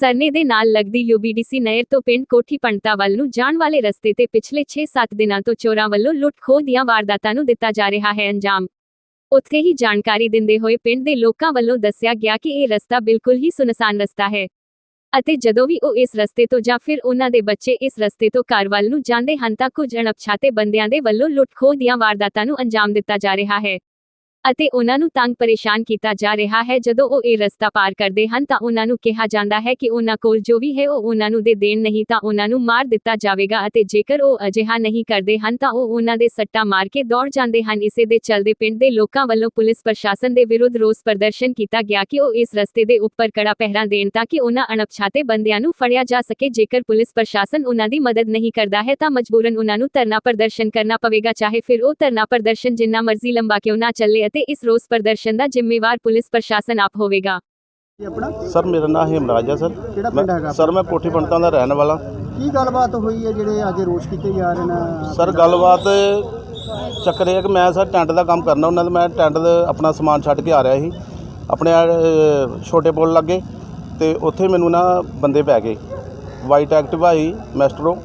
ਸਰਨੇ ਦੇ ਨਾਲ ਲੱਗਦੀ ਯੂਬੀਡੀਸੀ ਨਹਿਰ ਤੋਂ ਪਿੰਡ ਕੋਠੀ ਪੰਡਤਾ ਵੱਲ ਨੂੰ ਜਾਣ ਵਾਲੇ ਰਸਤੇ ਤੇ ਪਿਛਲੇ 6-7 ਦਿਨਾਂ ਤੋਂ ਚੋਰਾਂ ਵੱਲੋਂ ਲੁੱਟ-ਖੋਹ ਦੀਆਂ ਵਾਰਦਾਤਾਂ ਨੂੰ ਦਿੱਤਾ ਜਾ ਰਿਹਾ ਹੈ ਅੰਜਾਮ। ਉੱਥੇ ਹੀ ਜਾਣਕਾਰੀ ਦਿੰਦੇ ਹੋਏ ਪਿੰਡ ਦੇ ਲੋਕਾਂ ਵੱਲੋਂ ਦੱਸਿਆ ਗਿਆ ਕਿ ਇਹ ਰਸਤਾ ਬਿਲਕੁਲ ਹੀ ਸੁਨਸਾਨ ਰਸਤਾ ਹੈ ਅਤੇ ਜਦੋਂ ਵੀ ਉਹ ਇਸ ਰਸਤੇ ਤੋਂ ਜਾਂ ਫਿਰ ਉਹਨਾਂ ਦੇ ਬੱਚੇ ਇਸ ਰਸਤੇ ਤੋਂ ਘਰ ਵੱਲ ਨੂੰ ਜਾਂਦੇ ਹਨ ਤਾਂ ਕੁਝ ਅਣਪਛਾਤੇ ਬੰਦਿਆਂ ਦੇ ਵੱਲੋਂ ਲੁੱਟ-ਖੋਹ ਦੀਆਂ ਵਾਰਦਾਤਾਂ ਨੂੰ ਅੰਜਾਮ ਦਿੱਤਾ ਜਾ ਰਿਹਾ ਹੈ। ਅਤੇ ਉਹਨਾਂ ਨੂੰ ਤੰਗ ਪਰੇਸ਼ਾਨ ਕੀਤਾ ਜਾ ਰਿਹਾ ਹੈ। ਜਦੋਂ ਉਹ ਇਹ ਰਸਤਾ ਪਾਰ ਕਰਦੇ ਹਨ ਤਾਂ ਉਹਨਾਂ ਨੂੰ ਕਿਹਾ ਜਾਂਦਾ ਹੈ ਕਿ ਉਹਨਾਂ ਕੋਲ ਜੋ ਵੀ ਹੈ ਉਹ ਉਹਨਾਂ ਨੂੰ ਦੇ ਦੇਣ, ਨਹੀਂ ਤਾਂ ਉਹਨਾਂ ਨੂੰ ਮਾਰ ਦਿੱਤਾ ਜਾਵੇਗਾ ਅਤੇ ਜੇਕਰ ਉਹ ਅਜਿਹਾ ਨਹੀਂ ਕਰਦੇ ਹਨ ਤਾਂ ਉਹ ਉਹਨਾਂ ਦੇ ਸੱਟਾਂ ਮਾਰ ਕੇ ਦੌੜ ਜਾਂਦੇ ਹਨ। ਇਸੇ ਦੇ ਚੱਲਦੇ ਪਿੰਡ ਦੇ ਲੋਕਾਂ ਵੱਲੋਂ ਪੁਲਿਸ ਪ੍ਰਸ਼ਾਸਨ ਦੇ ਵਿਰੁੱਧ ਰੋਸ ਪ੍ਰਦਰਸ਼ਨ ਕੀਤਾ ਗਿਆ ਕਿ ਉਹ ਇਸ ਰਸਤੇ ਦੇ ਉੱਪਰ ਕੜਾ ਪਹਿਰਾ ਦੇਣ ਤਾਂ ਕਿ ਉਹਨਾਂ ਅਣਪਛਾਤੇ ਬੰਦਿਆਂ ਨੂੰ ਫੜਿਆ ਜਾ ਸਕੇ। ਜੇਕਰ ਪੁਲਿਸ ਪ੍ਰਸ਼ਾਸਨ ਉਹਨਾਂ ਦੀ ਮਦਦ ਨਹੀਂ ਕਰਦਾ ਹੈ ਤਾਂ ਮਜਬੂਰਨ ਉਹਨਾਂ ਨੂੰ ਧਰਨਾ ਪ੍ਰਦਰਸ਼ਨ ਕਰਨਾ ਪਵੇਗਾ। ਚਾਹੇ ਫਿਰ ਉਹ ਧਰਨਾ ਪ੍ਰਦਰਸ਼ਨ ਜਿੰਨਾ ਮਰਜ਼ੀ ਲੰਬਾ ਕਿਉਂ ਨਾ ਚੱਲੇ ਅਤੇ ਇਸ ਰੋਸ ਪ੍ਰਦਰਸ਼ਨ ਦਾ ਜ਼ਿੰਮੇਵਾਰ ਪੁਲਿਸ ਪ੍ਰਸ਼ਾਸਨ ਆਪ ਹੋਵੇਗਾ। ਆਪਣਾ? ਸਰ ਮੇਰਾ ਨਾਮ ਹੇਮਰਾਜ ਹੈ ਸਰ। ਕਿਹੜਾ ਪਿੰਡ ਹੈਗਾ ਸਰ ਮੈਂ ਕੋਠੀ ਪੰਡਤਾਂ ਦਾ ਰਹਿਣ ਵਾਲਾ। ਕੀ ਗੱਲਬਾਤ ਹੋਈ ਹੈ ਜਿਹੜੇ ਅੱਜ ਰੋਸ਼ ਕੀਤੇ ਜਾ ਰਹੇ ਨੇ? ਸਰ ਗੱਲਬਾਤ ਚੱਕਰ ਇਹ ਹੈ ਕਿ ਮੈਂ ਸਰ ਟੈਂਟ ਦਾ ਕੰਮ ਕਰਨਾ ਉਹਨਾਂ ਦਾ। ਮੈਂ ਟੈਂਟ ਦਾ ਆਪਣਾ ਸਮਾਨ ਛੱਡ ਕੇ ਆ ਰਿਹਾ ਸੀ। ਆਪਣੇ ਛੋਟੇ ਪੁੱਲ ਲੱਗੇ ਤੇ ਉੱਥੇ ਮੈਨੂੰ ਨਾ ਬੰਦੇ ਪੈ ਗਏ। ਵਾਈਟ ਐਕਟਿਵਾ ਸੀ ਮੈਸਟਰੋ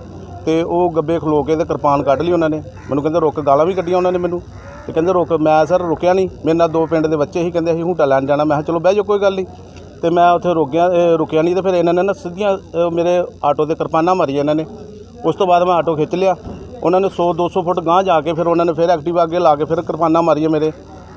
ਤੇ ਉਹ ਗੱਬੇ ਖਲੋ ਕੇ ਤੇ ਕਿਰਪਾਨ ਕੱਢ ਲਈ ਉਹਨਾਂ ਨੇ। ਮੈਨੂੰ ਕਹਿੰਦੇ ਰੁਕ ਗਾਲਾਂ ਵੀ ਕੱਢੀਆਂ ਉਹਨਾਂ ਨੇ ਮੈਨੂੰ। ਤੇ ਕਹਿੰਦੇ ਰੁਕ ਮੈਂ ਸਰ ਰੁਕਿਆ ਨਹੀਂ। ਮੇਰੇ ਨਾਲ ਦੋ ਪਿੰਡ ਦੇ ਬੱਚੇ ਸੀ ਕਹਿੰਦੇ ਅਸੀਂ ਹੂਟਾ ਲੈਣ ਜਾਣਾ। ਮੈਂ ਕਿਹਾ ਚਲੋ ਬਹਿ ਜਾਓ ਕੋਈ ਗੱਲ ਨਹੀਂ। ਤੇ ਮੈਂ ਉੱਥੇ ਰੁਕ ਗਿਆ ਅਹ, ਰੁਕਿਆ ਨਹੀਂ ਤੇ ਫਿਰ ਇਹਨਾਂ ਨੇ ਨਾ ਸਿੱਧੀਆਂ ਅਹ, ਮੇਰੇ ਆਟੋ ਤੇ ਕਿਰਪਾਨਾਂ ਮਾਰੀਆਂ ਇਹਨਾਂ ਨੇ। ਉਸ ਤੋਂ ਬਾਅਦ ਮੈਂ ਆਟੋ ਖਿੱਚ ਲਿਆ। ਉਹਨਾਂ ਨੇ 100 200 ਫੁੱਟ ਗਾਂਹ ਜਾ ਕੇ ਫਿਰ ਉਹਨਾਂ ਨੇ ਫਿਰ ਐਕਟਿਵਾ ਅੱਗੇ ਲਾ ਕੇ ਫਿਰ ਕਿਰਪਾਨਾਂ ਮਾਰੀਆਂ ਮੇਰੇ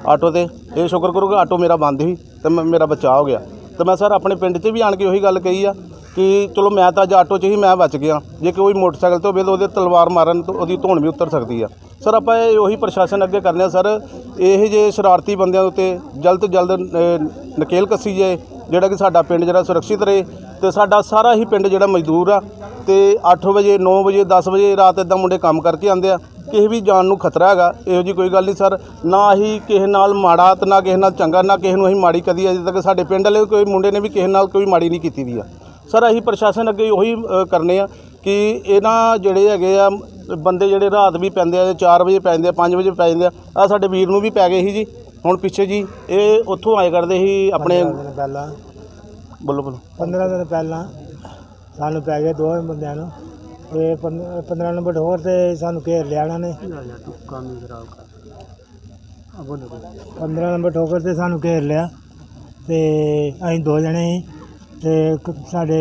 ਆਟੋ ਤੇ। ਇਹ ਸ਼ੁਕਰ ਕਰੋ ਕਿ ਆਟੋ ਮੇਰਾ ਬੰਦ ਸੀ ਤੇ ਮੈਂ- ਮੇਰਾ ਬਚਾਅ ਹੋ ਗਿਆ। ਤੇ ਮੈਂ ਸਰ ਆਪਣੇ ਪਿੰਡ 'ਚ ਵੀ ਆਣ ਕੇ ਉਹੀ ਗੱਲ ਕਹੀ ਆ ਕਿ ਚਲੋ ਮੈਂ ਤਾਂ ਅੱਜ ਆਟੋ 'ਚ ਹੀ ਮੈਂ ਬਚ ਗਿਆ। ਜੇ ਕੋਈ ਮੋਟਰਸਾਈਕਲ ਤੇ ਹੋਵੇ ਤਾਂ ਉਹਦੇ ਤਲਵਾਰ ਮਾਰਨ ਤੋਂ ਉਹਦੀ ਧੌਣ ਵੀ ਉਤਰ ਸਕਦੀ ਆ। ਸਰ, ਆਪਾਂ ਇਹ ਉਹੀ ਪ੍ਰਸ਼ਾਸਨ ਅੱਗੇ ਕਰਨੇ ਆ, ਸਰ। ਇਹ ਜੇ ਸ਼ਰਾਰਤੀ ਬੰਦਿਆਂ ਉੱਤੇ ਜਲਦ ਤੋਂ ਜਲਦ ਨਕੇਲ ਕੱਸੀ ਜਾਏ, ਜਿਹੜਾ ਕਿ ਸਾਡਾ ਪਿੰਡ ਜਿਹੜਾ ਸੁਰੱਖਿਅਤ ਰਹੇ, ਤੇ ਸਾਡਾ ਸਾਰਾ ਹੀ ਪਿੰਡ ਜਿਹੜਾ ਮਜ਼ਦੂਰ ਆ, ਤੇ 8 ਵਜੇ 9 ਵਜੇ 10 ਵਜੇ ਰਾਤ ਇਦਾਂ ਮੁੰਡੇ ਕੰਮ ਕਰਕੇ ਆਉਂਦੇ ਆ। ਕਿਸੇ ਵੀ ਜਾਨ ਨੂੰ ਖਤਰਾ ਹੈਗਾ, ਇਹੋ ਜੀ ਕੋਈ ਗੱਲ ਨਹੀਂ, ਸਰ। ਨਾ ਹੀ ਕਿਸੇ ਨਾਲ ਮਾੜਾ ਤੇ ਨਾ ਕਿਸੇ ਨਾਲ ਚੰਗਾ, ਨਾ ਕਿਸੇ ਨੂੰ ਅਸੀਂ ਮਾੜੀ ਕਦੀ ਅਜੇ ਤੱਕ ਸਾਡੇ ਪਿੰਡ ਵਾਲੇ ਕੋਈ ਮੁੰਡੇ ਨੇ ਵੀ ਕਿਸੇ ਨਾਲ ਕੋਈ ਮਾੜੀ ਨਹੀਂ ਕੀਤੀ ਦੀ ਆ। ਸਰ, ਅਸੀਂ ਪ੍ਰਸ਼ਾਸਨ ਅੱਗੇ ਉਹੀ ਕਰਨੇ ਆ ਕਿ ਇਹਨਾਂ ਜਿਹੜੇ ਹੈਗੇ ਆ ਬੰਦੇ ਜਿਹੜੇ ਰਾਤ ਵੀ ਪੈਂਦੇ ਆ 4 ਵਜੇ ਪੈਂਦੇ ਆ 5 ਵਜੇ ਪੈ ਜਾਂਦੇ ਆ ਆ ਸਾਡੇ ਵੀਰ ਨੂੰ ਵੀ ਪੈ ਗਏ ਸੀ ਜੀ ਹੁਣ ਪਿੱਛੇ ਜੀ ਇਹ ਉੱਥੋਂ ਆਏ ਕਰਦੇ ਸੀ ਆਪਣੇ ਪਹਿਲਾਂ ਬੋਲੋ ਬੋਲੋ 15 ਦਿਨ ਪਹਿਲਾਂ ਸਾਨੂੰ ਪੈ ਗਏ ਦੋਵੇਂ ਬੰਦਿਆਂ ਨੂੰ ਤੇ 15 ਨੰਬਰ ਹੋਰ ਤੇ ਸਾਨੂੰ ਘੇਰ ਲਿਆ ਉਹਨਾਂ ਨੇ ਕੰਮ ਹੀ ਖਰਾਬ ਕਰ ਆ ਬੋਲੋ ਬੋਲੋ। 15 ਨੰਬਰ ਠੋਕਰ ਤੇ ਸਾਨੂੰ ਘੇਰ ਲਿਆ ਤੇ ਅਸੀਂ ਦੋ ਜਣੇ ਸੀ ਤੇ ਸਾਡੇ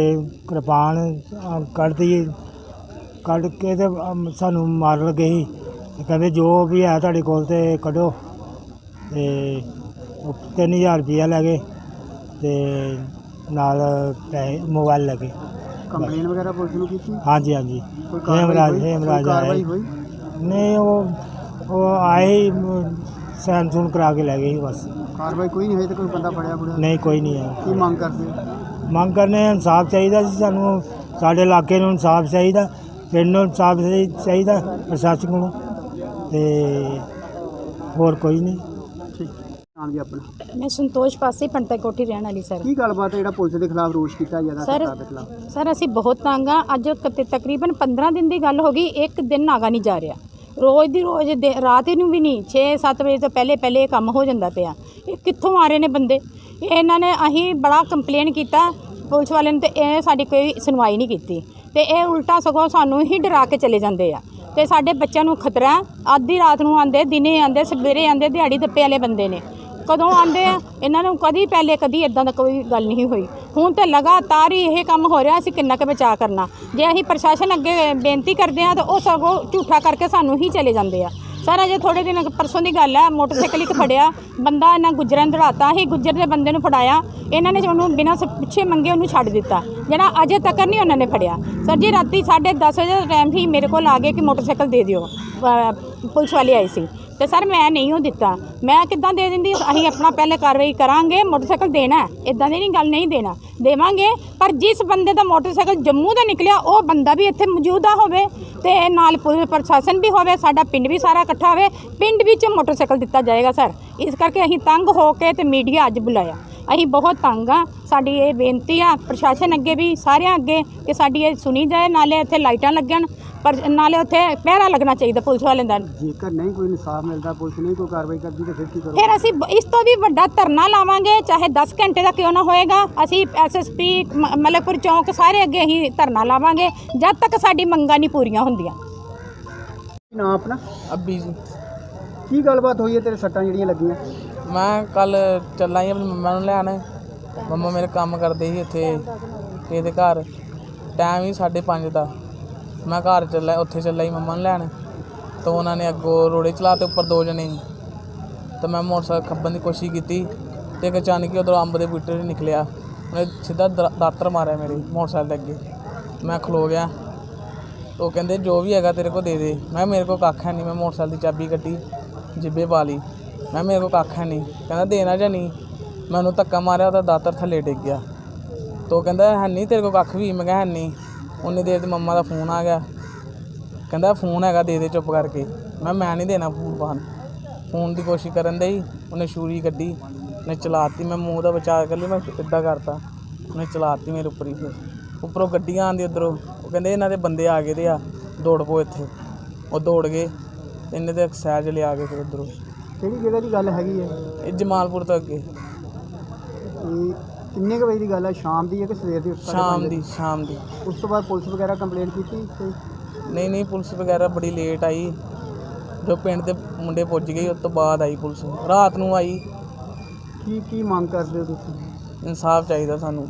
ਕਿਰਪਾਨ ਕੱਢਦੀ ਕੱਢ ਕੇ ਤੇ ਅਮ, ਸਾਨੂੰ ਮਾਰਨ ਲੱਗੇ ਸੀ। ਤੇ ਕਹਿੰਦੇ ਜੋ ਵੀ ਹੈ ਤੁਹਾਡੇ ਕੋਲ ਤੇ ਕੱਢੋ। ਤੇ ਉਹ 3000 ਰੁਪਇਆ ਲੈ ਗਏ ਤੇ ਨਾਲ ਪੈਸੇ ਮੋਬਾਈਲ ਲੈ ਗਏ। ਕੰਪਲੇਨ ਵਗੈਰਾ ਪੁਲਿਸ ਨੂੰ ਕੀਤੀ? ਹਾਂਜੀ ਹਾਂਜੀ। ਕੋਈ ਕਾਰਵਾਈ ਹੇਮਰਾਜ ਹੋਈ? ਹੇਮਰਾਜ ਕੋਈ ਕਾਰਵਾਈ ਆਏ ਹੋਈ? ਨਹੀਂ ਉਹ ਉਹ ਆਏ ਸੈਨ ਸੂਨ ਕਰਾ ਕੇ ਲੈ ਗਏ ਸੀ ਬਸ। ਕਾਰਵਾਈ ਕੋਈ ਨਹੀਂ ਹੋਈ ਤੇ ਕੋਈ ਬੰਦਾ ਫੜਿਆ ਫੜਿਆ? ਨਹੀਂ ਕੋਈ ਨਹੀਂ ਆਇਆ। ਕੀ ਮੰਗ ਕਰਦੇ? ਮੰਗ ਕਰਨੇ ਇਨਸਾਫ ਚਾਹੀਦਾ ਸੀ ਸਾਨੂੰ। ਸਾਡੇ ਇਲਾਕੇ ਨੂੰ ਇਨਸਾਫ ਚਾਹੀਦਾ। ਪਿੰਡ ਨੂੰ ਇਨਸਾਫ ਚਾਹੀ- ਚਾਹੀਦਾ ਪ੍ਰਸ਼ਾਸਨ ਨੂੰ ਤੇ ਹੋਰ ਕੋਈ ਨਹੀਂ। ਠੀਕ। ਨਾਮ ਜੀ ਆਪਣਾ? ਮੈਂ ਸੰਤੋਸ਼ ਪਾਸੀ ਪੰਟਾ ਕੋਠੀ ਰਹਿਣ ਵਾਲੀ ਸਰ। ਕੀ ਗੱਲਬਾਤ ਹੈ ਜਿਹੜਾ ਪੁਲਿਸ ਦੇ ਖਿਲਾਫ ਰੋਸ਼ ਕੀਤਾ ਜਾਂਦਾ ਸਰ ਸਰਕਾਰ ਦੇ ਖਿਲਾਫ? ਸਰ ਅਸੀਂ ਬਹੁਤ ਤੰਗ ਆ। ਅੱਜ ਕ- ਤਕਰੀਬਨ 15 ਦਿਨ ਦੀ ਗੱਲ ਹੋ ਗਈ ਇੱਕ ਦਿਨ ਨਾਗਾ ਨਹੀਂ ਜਾ ਰਿਹਾ। ਰੋਜ਼ ਦੀ ਰੋਜ਼ ਦੇ- ਰਾਤ ਨੂੰ ਵੀ ਨਹੀਂ 6-7 ਵਜੇ ਤੋਂ ਪਹਿਲੇ ਪਹਿਲੇ ਇਹ ਕੰਮ ਹੋ ਜਾਂਦਾ ਪਿਆ। ਇਹ ਕਿੱਥੋਂ ਆ ਰਹੇ ਨੇ ਬੰਦੇ? ਇਹ ਇਹਨਾਂ ਨੇ ਅਸੀਂ ਬੜਾ ਕੰਪਲੇਨ ਕੀਤਾ। ਪੁਲਿਸ ਵਾਲਿਆਂ ਨੇ ਤੇ ਇਹ ਸਾਡੀ ਕੋਈ ਸੁਣਵਾਈ ਨਹੀਂ ਕੀਤੀ। ਤੇ ਇਹ ਉਲਟਾ ਸਗੋਂ ਸਾਨੂੰ ਹੀ ਡਰਾ ਕੇ ਚਲੇ ਜਾਂਦੇ ਆ। ਤੇ ਸਾਡੇ ਬੱਚਿਆਂ ਨੂੰ ਖਤਰਾ ਅੱਧੀ ਰਾਤ ਨੂੰ ਆਂਦੇ, ਦਿਨੇ ਆਂਦੇ, ਸਵੇਰੇ ਆਂਦੇ, ਦਿਹਾੜੀ ਦੱਪੇ ਵਾਲੇ ਬੰਦੇ ਨੇ। ਕਦੋਂ ਆਂਦੇ ਆ, ਇਹਨਾਂ ਨੂੰ ਕਦੀ ਪਹਿਲੇ ਕਦੀ ਇਦਾਂ ਦਾ ਕੋਈ ਗੱਲ ਨਹੀਂ ਹੋਈ। ਹੁਣ ਤੇ ਲਗਾਤਾਰ ਹੀ ਇਹ ਕੰਮ ਹੋ ਰਿਹਾ, ਅਸੀਂ ਕਿੰਨਾ ਕੁ ਬਚਾ ਕਰਨਾ। ਜੇ ਅਸੀਂ ਪ੍ਰਸ਼ਾਸਨ ਅੱਗੇ ਬੇਨਤੀ ਕਰਦੇ ਆ, ਤਾਂ ਉਹ ਸਗੋਂ ਝੂਠਾ ਕਰਕੇ ਸਾਨੂੰ ਹੀ ਚਲੇ ਜਾਂਦੇ ਆ। ਸਰ ਅਜੇ ਥੋੜੇ ਦਿਨ ਪਰਸੋਂ ਦੀ ਗੱਲ ਹੈ, ਮੋਟਰਸਾਈਕਲ ਇੱਕ ਫੜਿਆ, ਬੰਦਾ ਇਹਨਾਂ ਗੁੱਜਰਾਂ ਨੂੰ ਦੜਾਤਾ ਹੀ ਗੁੱਜਰ ਦੇ ਬੰਦੇ ਨੂੰ ਫੜਾਇਆ, ਇਹਨਾਂ ਨੇ ਉਹਨੂੰ ਬਿਨਾਂ ਸ- ਪਿੱਛੇ ਮੰਗੇ ਉਹਨੂੰ ਛੱਡ ਦਿੱਤਾ, ਜਿਹੜਾ ਅਜੇ ਤੱਕ ਨਹੀਂ ਉਹਨਾਂ ਨੇ ਫੜਿਆ। ਸਰ ਜੀ, ਰਾਤੀ 10:30 ਵਜੇ ਦਾ ਟਾਈਮ ਹੀ ਮੇਰੇ ਕੋਲ ਆ ਗਏ ਕਿ ਮੋਟਰਸਾਈਕਲ ਦੇ ਦਿਓ ਪੁਲਿਸ ਵਾਲੇ ਆਏ ਸੀ। ਤੇ ਸਰ ਮੈਂ ਨਹੀਂ ਉਹ ਦਿੱਤਾ। ਮੈਂ ਕਿੱਦਾਂ ਦੇ ਦਿੰਦੀ? ਅਸੀਂ ਆਪਣਾ ਪਹਿਲੇ ਕਾਰਵਾਈ ਕਰਾਂਗੇ, ਮੋਟਰਸਾਈਕਲ ਦੇਣਾ ਇਦਾਂ ਦੀ ਨਹੀਂ ਗੱਲ ਨਹੀਂ ਦੇਣਾ। ਦੇਵਾਂਗੇ, ਪਰ ਜਿਸ ਬੰਦੇ ਦਾ ਮੋਟਰਸਾਈਕਲ ਜੰਮੂ ਦਾ ਨਿਕਲਿਆ, ਉਹ ਬੰਦਾ ਵੀ ਇੱਥੇ ਮੌਜੂਦਾ ਹੋਵੇ ਤੇ ਨਾਲ ਪੁਲਿਸ ਪ੍ਰਸ਼ਾਸਨ ਵੀ ਹੋਵੇ, ਸਾਡਾ ਪਿੰਡ ਵੀ ਸਾਰਾ ਇਕੱਠਾ ਹੋਵੇ, ਪਿੰਡ ਵਿੱਚ ਮੋਟਰਸਾਈਕਲ ਦਿੱਤਾ ਜਾਏਗਾ, ਸਰ। ਇਸ ਕਰਕੇ ਅਸੀਂ ਤੰਗ ਹੋ ਕੇ ਤੇ ਮੀਡੀਆ ਅੱਜ ਬੁਲਾਇਆ। ਅਸੀਂ ਬਹੁਤ ਤੰਗ ਆ। ਸਾਡੀ ਇਹ ਬੇਨਤੀ ਆ, ਪ੍ਰਸ਼ਾਸਨ ਅੱਗੇ ਵੀ, ਸਾਰਿਆਂ ਅੱਗੇ, ਕਿ ਸਾਡੀ ਇਹ ਸੁਣੀ ਜਾਏ, ਨਾਲੇ ਇੱਥੇ ਲਾਈਟਾਂ ਲੱਗਣ। ਪਰ ਨਾਲੇ ਉੱਥੇ ਪਹਿਰਾ ਲੱਗਣਾ ਚਾਹੀਦਾ ਪੁਲਿਸ ਵਾਲਿਆਂ ਦਾ। ਜੇਕਰ ਨਹੀਂ ਕੋਈ ਇਨਸਾਫ ਮਿਲਦਾ ਪੁਲਿਸ ਨਹੀਂ ਕੋਈ ਕਾਰਵਾਈ ਕਰਦੀ ਤਾਂ ਫਿਰ ਕੀ ਕਰੋ ਫਿਰ ਅਸੀਂ ਬ- ਇਸ ਤੋਂ ਵੀ ਵੱਡਾ ਧਰਨਾ ਲਾਵਾਂਗੇ ਚਾਹੇ 10 ਘੰਟੇ ਦਾ ਕਿਉਂ ਨਾ ਹੋਏਗਾ ਅਸੀਂ ਐਸਐਸਪੀ ਮਲਕਪੁਰ ਚੌਂਕ ਸਾਰੇ ਅੱਗੇ ਅਸੀਂ ਧਰਨਾ ਲਾਵਾਂਗੇ ਜਦ ਤੱਕ ਸਾਡੀ ਮੰਗਾਂ ਨਹੀਂ ਪੂਰੀਆਂ ਹੁੰਦੀਆਂ। ਕੀ ਨਾਮ ਆਪਣਾ? ਅੱਬੀ ਜੀ। ਕੀ ਗੱਲਬਾਤ ਹੋਈ ਹੈ ਤੇਰੇ ਸੱਟਾਂ ਜਿਹੜੀਆਂ ਲੱਗੀਆਂ? ਮੈਂ ਕੱਲ ਚੱਲਾ ਆਪਣੀ ਮੰਮਾ ਨੂੰ ਲੈਣ। ਮੰਮਾ ਮੇਰੇ ਕੰਮ ਕਰਦੇ ਸੀ ਇੱਥੇ ਕਿਸੇ ਦੇ ਘਰ। ਟਾਈਮ ਹੀ 5:30 ਦਾ। ਮੈਂ ਘਰ ਚੱਲਾ ਉੱਥੇ ਚੱਲਾ ਸੀ ਮੰਮਾ ਨੂੰ ਲੈਣ। ਤਾਂ ਉਹਨਾਂ ਨੇ ਅੱਗੋਂ ਰੋੜੇ ਚਲਾਤੇ ਉੱਪਰ ਦੋ ਜਣੇ ਸੀ। ਤਾਂ ਮੈਂ ਮੋਟਰਸਾਈਕਲ ਖੱਬਣ ਦੀ ਕੋਸ਼ਿਸ਼ ਕੀਤੀ, ਤੇ ਇੱਕ ਅਚਾਨਕ ਹੀ ਉਧਰੋਂ ਅੰਬ ਦੇ ਬੂਟੇ 'ਚ ਨਿਕਲਿਆ। ਉਹਨੇ ਸਿੱਧਾ ਦ ਦਾਤਰ ਮਾਰਿਆ ਮੇਰੇ ਮੋਟਰਸਾਈਕਲ ਦੇ ਅੱਗੇ। ਮੈਂ ਖਲੋ ਗਿਆ। ਉਹ ਕਹਿੰਦੇ, ਜੋ ਵੀ ਹੈਗਾ ਤੇਰੇ ਕੋਲ ਦੇ ਦੇ। ਮੈਂ ਕਿਹਾ, ਮੇਰੇ ਕੋਲ ਕੱਖ ਹੈ ਨਹੀਂ। ਮੈਂ ਮੋਟਰਸਾਈਕਲ ਦੀ ਚਾਬੀ ਕੱਢੀ, ਜਿੱਬੇ ਪਾ ਲਈ। ਮੈਂ ਕਿਹਾ, ਮੇਰੇ ਕੋਲ ਕੱਖ ਹੈ ਨਹੀਂ। ਕਹਿੰਦਾ, ਦੇਣਾ ਜਾਂ ਨਹੀਂ? ਮੈਂ ਉਹਨੂੰ ਧੱਕਾ ਮਾਰਿਆ, ਉਹਦਾ ਦਾਤਰ ਥੱਲੇ ਡਿੱਗ ਗਿਆ। ਤੋ ਕਹਿੰਦਾ, ਹੈ ਨਹੀਂ, ਤੇਰੇ ਕੋਲ ਕੱਖ ਵੀ? ਮੈਂ ਕਿਹਾ, ਹੈ ਨਹੀਂ। ਉਨੀ ਦੇਰ ਤੇ ਮੰਮਾ ਦਾ ਫੋਨ ਆ ਗਿਆ। ਕਹਿੰਦਾ ਫੋਨ ਹੈਗਾ ਦੇ ਦੇ ਚੁੱਪ ਕਰਕੇ। ਮੈਂ ਮੈਂ ਨਹੀਂ ਦੇਣਾ ਫੋਨ ਬਾਹਰ। ਫੋਨ ਦੀ ਕੋਸ਼ਿਸ਼ ਕਰਨ ਦੇ ਹੀ ਉਹਨੇ ਛੁਰੀ ਕੱਢੀ ਉਹਨੇ ਚਲਾਤੀ। ਮੈਂ ਮੂੰਹ ਦਾ ਬਚਾਅ ਕਰ ਲਈ ਮੈਂ ਇੱਦਾਂ ਕਰਤਾ। ਉਹਨੇ ਚਲਾਤੀ ਮੇਰੇ ਉੱਪਰ ਹੀ ਫਿਰ। ਉੱਪਰੋਂ ਗੱਡੀਆਂ ਆਂਦੀ ਉਧਰੋਂ। ਉਹ ਕਹਿੰਦੇ ਇਹਨਾਂ ਦੇ ਬੰਦੇ ਆ ਗਏ ਦੇ ਆ ਦੌੜ ਪੋ ਇੱਥੇ। ਉਹ ਦੌੜ ਗਏ। ਤੇ ਇਹਨੇ ਤੇ ਸਹਿਜ ਲਿਆ ਕੇ ਫਿਰ ਉਧਰੋਂ। ਕਿਹੜੀ ਜਗ੍ਹਾ ਦੀ ਗੱਲ ਹੈਗੀ ਹੈ ਇਹ ਜਮਾਲਪੁਰ ਤੋਂ ਅੱਗੇ। ਇਹ ਕਿੰਨੇ ਕੁ ਵਜੇ ਦੀ ਗੱਲ ਹੈ ਸ਼ਾਮ ਦੀ ਹੈ ਕਿ ਸਵੇਰ ਦੀ ਉਸ ਸ਼ਾਮ ਦੀ ਸ਼ਾਮ ਦੀ। ਉਸ ਤੋਂ ਬਾਅਦ ਪੁਲਿਸ ਵਗੈਰਾ ਕੰਪਲੇਂਟ ਕੀਤੀ ਤੇ ਨਹੀਂ ਨਹੀਂ ਪੁਲਿਸ ਵਗੈਰਾ ਬੜੀ ਲੇਟ ਆਈ। ਜੋ ਪਿੰਡ ਦੇ ਮੁੰਡੇ ਪੁੱਜ ਗਏ ਉਸ ਤੋਂ ਬਾਅਦ ਆਈ ਪੁਲਿਸ। ਰਾਤ ਨੂੰ ਆਈ। ਕੀ ਕੀ ਮੰਗ ਕਰਦੇ ਹੋ ਤੁਸੀਂ? ਇਨਸਾਫ ਚਾਹੀਦਾ ਸਾਨੂੰ।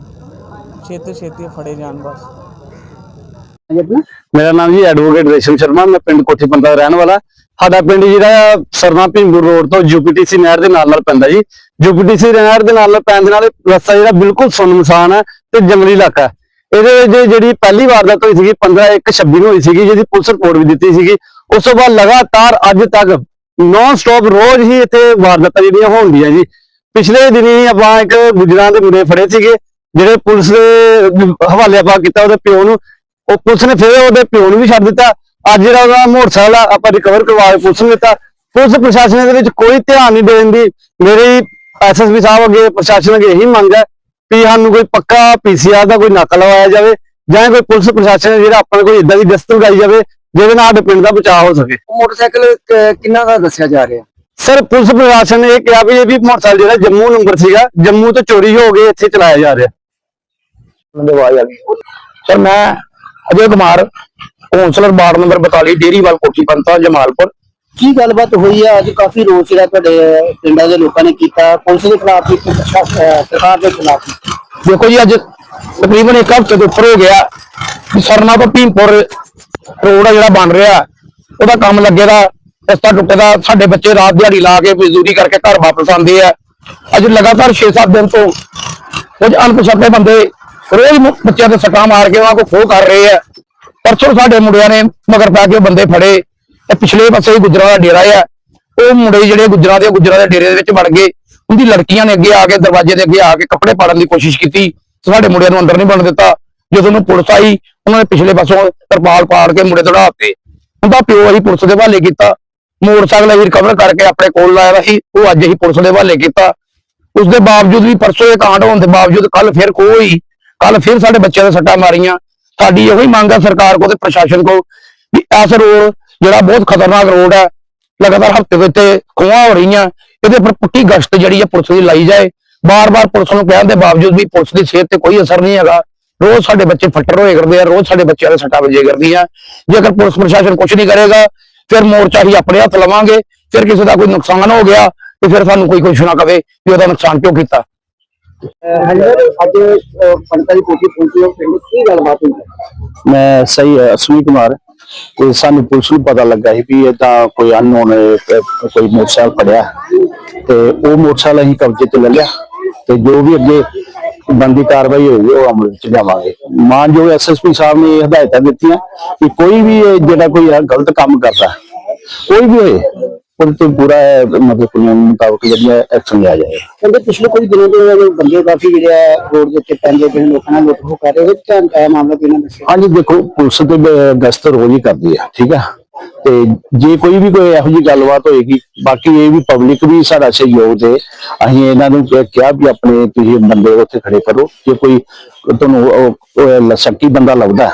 ਛੇਤੀ ਛੇਤੀ ਫੜੇ ਜਾਣ ਬਸ। ਮੇਰਾ ਨਾਮ ਜੀ ਐਡਵੋਕੇਟ ਰੇਸ਼ਮ ਸ਼ਰਮਾ ਮੈਂ ਪਿੰਡ ਕੋਠੀ ਪੰਦਾ ਦਾ ਰਹਿਣ ਵਾਲਾ। ਸਾਡਾ ਪਿੰਡ ਜਿਹੜਾ ਸਰਨਾ ਭੀਮਪੁਰ ਰੋਡ ਤੋਂ ਯੂਪੀਟੀਸੀ ਨਹਿਰ ਦੇ ਨਾਲ ਨਾਲ ਪੈਂਦਾ ਜੀ। ਯੂਪੀਟੀਸੀ ਨਹਿਰ ਦੇ ਨਾਲ ਪੈਣ ਦੇ ਨਾਲ ਰਸਤਾ ਜਿਹੜਾ ਬਿਲਕੁਲ ਸੁੰਨਮਸਾਨ ਹੈ ਤੇ ਜੰਗਲੀ ਇਲਾਕਾ ਹੈ। ਇਹਦੇ ਜਿਹੜੀ ਪਹਿਲੀ ਵਾਰਦਾਤ ਹੋਈ ਸੀਗੀ 15 1 26 ਨੂੰ ਹੋਈ ਸੀਗੀ, ਜਿਹਦੀ ਪੁਲਿਸ ਰਿਪੋਰਟ ਵੀ ਦਿੱਤੀ ਸੀਗੀ। ਉਸ ਤੋਂ ਬਾਅਦ ਲਗਾਤਾਰ ਅੱਜ ਤੱਕ ਨੌਨ ਸਟਾਪ ਰੋਜ਼ ਹੀ ਇੱਥੇ ਵਾਰਦਾਤਾਂ ਜਿਹੜੀਆਂ ਹੋਣਦੀਆਂ ਜੀ। ਪਿਛਲੇ ਦਿਨੀ ਆਪਾਂ ਇੱਕ ਗੁਜਰਾਂ ਦੇ ਮੁੰਡੇ ਫੜੇ ਸੀਗੇ, ਜਿਹੜੇ ਪੁਲਿਸ ਦੇ ਹਵਾਲੇ ਆਪਾਂ ਕੀਤਾ ਉਹਦੇ ਪਿਓ ਨੂੰ। ਉਹ ਪੁਲਿਸ ਨੇ ਫਿਰ ਉਹਦੇ ਪਿਓ ਨੂੰ ਵੀ ਛੱਡ ਦਿੱਤਾ। ਅੱਜ ਜਿਹੜਾ ਉਹਦਾ ਮੋਟਰਸਾਈਕਲ ਆ, ਆਪਾਂ ਰਿਕਵਰ ਕਰਵਾ ਕੇ ਪੁਲਿਸ ਨੂੰ ਦਿੱਤਾ। ਪੁਲਿਸ ਪ੍ਰਸ਼ਾਸਨ ਇਹਦੇ ਵਿੱਚ ਕੋਈ ਧਿਆਨ ਨਹੀਂ ਦੇਣ ਦੀ। ਮੇਰੀ ਐਸਐਸਪੀ ਸਾਹਿਬ ਅੱਗੇ ਪ੍ਰਸ਼ਾਸਨ ਅੱਗੇ ਇਹੀ ਮੰਗ ਹੈ ਵੀ ਸਾਨੂੰ ਕੋਈ ਪੱਕਾ ਪੀਸੀਆਰ ਦਾ ਕੋਈ ਨਕਲ ਲਵਾਇਆ ਜਾਵੇ ਜਾਂ ਕੋਈ ਪੁਲਿਸ ਪ੍ਰਸ਼ਾਸਨ ਜਿਹੜਾ ਆਪਾਂ ਨੂੰ ਕੋਈ ਇਦਾਂ ਦੀ ਗਸ਼ਤ ਲਗਾਈ ਜਾਵੇ ਜਿਹਦੇ ਨਾਲ ਸਾਡੇ ਪਿੰਡ ਦਾ ਬਚਾਅ ਹੋ ਸਕੇ। ਮੋਟਰਸਾਈਕਲ ਕਿੰਨਾ ਦਾ ਦੱਸਿਆ ਜਾ ਰਿਹਾ? ਸਰ ਪੁਲਿਸ ਪ੍ਰਸ਼ਾਸਨ ਨੇ ਇਹ ਕਿਹਾ ਵੀ ਇਹ ਵੀ ਮੋਟਰਸਾਈਕਲ ਜਿਹੜਾ ਜੰਮੂ ਨੰਬਰ ਸੀਗਾ ਜੰਮੂ ਤੋਂ ਚੋਰੀ ਹੋ ਕੇ ਇੱਥੇ ਚਲਾਇਆ ਜਾ ਰਿਹਾ। ਦੇ ਆਵਾਜ਼ ਆ ਗਈ। ਸਰ ਮੈਂ Ajay Kumar councillor ward number 42 ਡੇਰੀਵਾਲ ਕੋਠੀ ਪੰਤਾ ਜਮਾਲਪੁਰ। ਕੀ ਗੱਲਬਾਤ ਹੋਈ ਹੈ ਅੱਜ ਕਾਫੀ ਰੋਸ ਜਿਹੜਾ ਤੁਹਾਡੇ, ਪਿੰਡਾਂ ਦੇ ਲੋਕਾਂ ਨੇ ਕੀਤਾ। ਪੁਲਿਸ ਦੇ ਖਿਲਾਫ ਵੀ, ਸਰਕਾਰ ਦੇ ਖਿਲਾਫ ਦੇਖੋ ਜੀ, ਅੱਜ ਤਕਰੀਬਨ ਇੱਕ ਹਫ਼ਤੇ ਤੋਂ ਉੱਪਰ ਹੋ ਗਿਆ ਕਿ ਸਰਨਾ ਤੋਂ ਭੀਮਪੁਰ ਰੋਡ ਜਿਹੜਾ ਬਣ ਰਿਹਾ। ਉਹਦਾ ਕੰਮ ਲੱਗੇ ਦਾ, ਰਸਤਾ ਟੁੱਟੇ ਦਾ। ਸਾਡੇ ਬੱਚੇ ਰਾਤ ਦਿਹਾੜੀ ਲਾ ਕੇ ਮਜ਼ਦੂਰੀ ਕਰਕੇ ਘਰ ਵਾਪਸ ਆਉਂਦੇ ਆ। ਅੱਜ ਲਗਾਤਾਰ 6-7 ਦਿਨ ਤੋਂ ਕੁਝ ਅਣਪਛਾਤੇ ਬੰਦੇ ਰੋਜ਼ ਬੱਚਿਆਂ ਦੇ ਸੱਟਾਂ ਮਾਰ ਕੇ ਉਹਨਾਂ ਕੋ ਖੋਹ ਕਰ ਰਹੇ ਆ। ਪਰਸੋਂ ਸਾਡੇ ਮੁੰਡਿਆਂ ਨੇ ਮਗਰ ਪੈ ਕੇ ਬੰਦੇ ਫੜੇ। ਤੇ ਪਿਛਲੇ ਪਾਸੇ ਗੁਜਰਾਂ ਦਾ ਡੇਰਾ ਆ। ਉਹ ਮੁੰਡੇ ਜਿਹੜੇ ਗੁਜਰਾਂ ਦੇ ਗੁਜਰਾਂ ਦੇ ਡੇਰੇ ਦੇ ਵਿੱਚ ਵੜ ਗਏ। ਉਹਦੀ ਲੜਕੀਆਂ ਨੇ ਅੱਗੇ ਆ ਕੇ ਦਰਵਾਜ਼ੇ ਦੇ ਅੱਗੇ ਆ ਕੇ ਕੱਪੜੇ ਪਾੜਨ ਦੀ ਕੋਸ਼ਿਸ਼ ਕੀਤੀ। ਸਾਡੇ ਮੁੰਡਿਆਂ ਨੂੰ ਅੰਦਰ ਨਹੀਂ ਬਣ ਦਿੱਤਾ। ਜਦੋਂ ਨੂੰ ਪੁਲਿਸ ਆਈ, ਉਹਨਾਂ ਨੇ ਪਿਛਲੇ ਪਾਸੋਂ ਤਰਪਾਲ ਪਾੜ ਕੇ ਮੁੰਡੇ ਦੜਾ ਉਹਦਾ ਪਿਓ ਅਸੀਂ ਪੁਲਿਸ ਦੇ ਹਵਾਲੇ ਕੀਤਾ। ਮੋਟਰਸਾਈਕਲ ਅਸੀਂ ਰਿਕਵਰ ਕਰਕੇ ਆਪਣੇ ਕੋਲ ਲਾਇਆ ਸੀ। ਉਹ ਅੱਜ ਅਸੀਂ ਪੁਲਿਸ ਦੇ ਹਵਾਲੇ ਕੀਤਾ। ਉਸ ਦੇ ਬਾਵਜੂਦ ਵੀ ਪਰਸੋਂ ਇਹ ਕਾਂਡ ਹੋਣ ਦੇ ਬਾਵਜੂਦ ਕੱਲ ਫਿਰ ਕੋਈ ਕੱਲ ਫਿਰ ਸਾਡੇ ਬੱਚਿਆਂ ਦੇ ਸੱਟਾਂ ਮਾਰੀਆਂ। ਸਾਡੀ ਇਹੋ ਹੀ ਮੰਗ ਆ ਸਰਕਾਰ ਕੋਲ ਤੇ ਪ੍ਰਸ਼ਾਸਨ ਕੋਲ ਵੀ ਐਸ ਰੋਡ ਜਿਹੜਾ ਬਹੁਤ ਖਤਰਨਾਕ ਰੋਡ ਹੈ ਲਗਾਤਾਰ ਹਫ਼ਤੇ ਵਿੱਚ ਤੇ ਖੋਹਾਂ ਹੋ ਰਹੀਆਂ ਇਹਦੇ ਪਰ ਪੁੱਟੀ ਗਸ਼ਤ ਜਿਹੜੀ ਹੈ ਪੁਲਿਸ ਦੀ ਲਾਈ ਜਾਏ। ਬਾਰ-ਬਾਰ ਪੁਲਿਸ ਨੂੰ ਕਹਿਣ ਦੇ ਬਾਵਜੂਦ ਵੀ ਪੁਲਿਸ ਦੀ ਸਿਹਤ ਤੇ ਕੋਈ ਅਸਰ ਨਹੀਂ ਹੈਗਾ। ਰੋਜ਼ ਸਾਡੇ ਬੱਚੇ ਫੱਟਰ ਹੋਏ ਕਰਦੇ ਆ ਰੋਜ਼ ਸਾਡੇ ਬੱਚਿਆਂ ਦੇ ਸੱਟਾਂ ਵੱਜੇ ਕਰਦੀਆਂ। ਜੇਕਰ ਪੁਲਿਸ ਪ੍ਰਸ਼ਾਸਨ ਕੁਝ ਨਹੀਂ ਕਰੇਗਾ ਫਿਰ ਮੋਰਚਾ ਹੀ ਆਪਣੇ ਹੱਥ ਲਵਾਂਗੇ। ਫਿਰ ਕਿਸੇ ਦਾ ਕੋਈ ਨੁਕਸਾਨ ਹੋ ਗਿਆ ਤੇ ਫਿਰ ਸਾਨੂੰ ਕੋਈ ਕੁਛ ਨਾ ਕਵੇ ਵੀ ਉਹਦਾ ਨੁਕਸਾਨ ਕਿਉਂ ਕੀਤਾ। ਹਾਂਜੀ ਅੱਜ ਪੰਡਤਾਂ ਦੀ ਕੋਠੀ ਪਹੁੰਚੀ ਹੈ ਪਿੰਡ ਕੀ ਗੱਲਬਾਤ ਹੋਈ? ਹੈ ਮੈਂ ਸਹੀ ਅਸ਼ਵਨੀ ਕੁਮਾਰ। ਤੇ ਸਾਨੂੰ ਪੁਲਿਸ ਨੂੰ ਪਤਾ ਲੱਗਾ ਸੀ ਵੀ ਇਹ ਤਾਂ ਕੋਈ ਅਨਨੋਨ ਕੋਈ ਮੋਟਰਸਾਈਕਲ ਫੜਿਆ। ਤੇ ਉਹ ਮੋਟਰਸਾਈਕਲ ਅਸੀਂ ਕਬਜ਼ੇ 'ਚ ਲੈ ਲਿਆ ਤੇ ਜੋ ਵੀ ਅੱਗੇ ਬੰਦੀ ਕਾਰਵਾਈ ਹੋਈ ਉਹ ਅਮਲ ਚ ਜਾਵਾਂਗੇ ਮਾਨਯੋਗ ਐਸਐਸਪੀ ਸਾਹਿਬ ਨੇ ਇਹ ਹਦਾਇਤਾਂ ਦਿੱਤੀਆਂ ਕਿ ਕੋਈ ਵੀ ਇਹ ਜਿਹੜਾ ਕੋਈ ਗਲਤ ਕੰਮ ਕਰਦਾ, ਕੋਈ ਵੀ ਹੋਏ ਉਹਦੇ ਤੇ ਪੂਰਾ ਇਹ ਮਤਲਬ ਕਾਨੂੰਨ ਮੁਤਾਬਕ ਜਿਹੜਾ ਐਕਸ਼ਨ ਲਿਆ ਜਾਏ। ਕਹਿੰਦੇ ਪਿਛਲੇ ਕੁਝ ਦਿਨਾਂ ਤੋਂ ਇਹ ਬੰਦੇ ਕਾਫੀ ਜਿਹੜੇ ਆ ਰੋਡ ਦੇ ਉੱਤੇ ਪੈਂਦੇ ਪਏ ਲੋਕਾਂ ਨਾਲ ਲੁੱਟ ਖੋਹ ਕਰ ਰਹੇ ਹੋ ਧਿਆਨ ਆਇਆ ਮਾਮਲਾ ਕਿਹਨਾਂ ਦੱਸਿਆ ਹਾਂਜੀ ਦੇਖੋ ਪੁਲਿਸ ਤੇ ਗਸ਼ਤ ਰੋਜ਼ ਹੀ ਕਰਦੀ ਆ ਠੀਕ ਆ? ਤੇ ਜੇ ਕੋਈ ਵੀ ਕੋਈ ਇਹੋ ਜਿਹੀ ਗੱਲਬਾਤ ਹੋਏਗੀ ਬਾਕੀ ਇਹ ਵੀ ਪਬਲਿਕ ਵੀ ਸਾਡਾ ਸਹਿਯੋਗ ਦੇ। ਅਸੀਂ ਇਹਨਾਂ ਨੂੰ ਕਿਹਾ ਵੀ ਆਪਣੇ ਤੁਸੀਂ ਬੰਦੇ ਉੱਥੇ ਖੜੇ ਕਰੋ। ਜੇ ਕੋਈ ਤੁਹਾਨੂੰ ਸ਼ੱਕੀ ਬੰਦਾ ਲੱਭਦਾ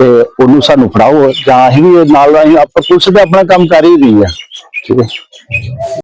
ਤੇ ਉਹਨੂੰ ਸਾਨੂੰ ਫੜਾਓ ਜਾਂ ਅਸੀਂ ਵੀ ਨਾਲ ਅਸੀਂ ਆਪਾਂ ਪੁਲਿਸ ਤੇ ਆਪਣਾ ਕੰਮ ਕਰ ਹੀ ਰਹੀ ਆ। ਠੀਕ ਹੈ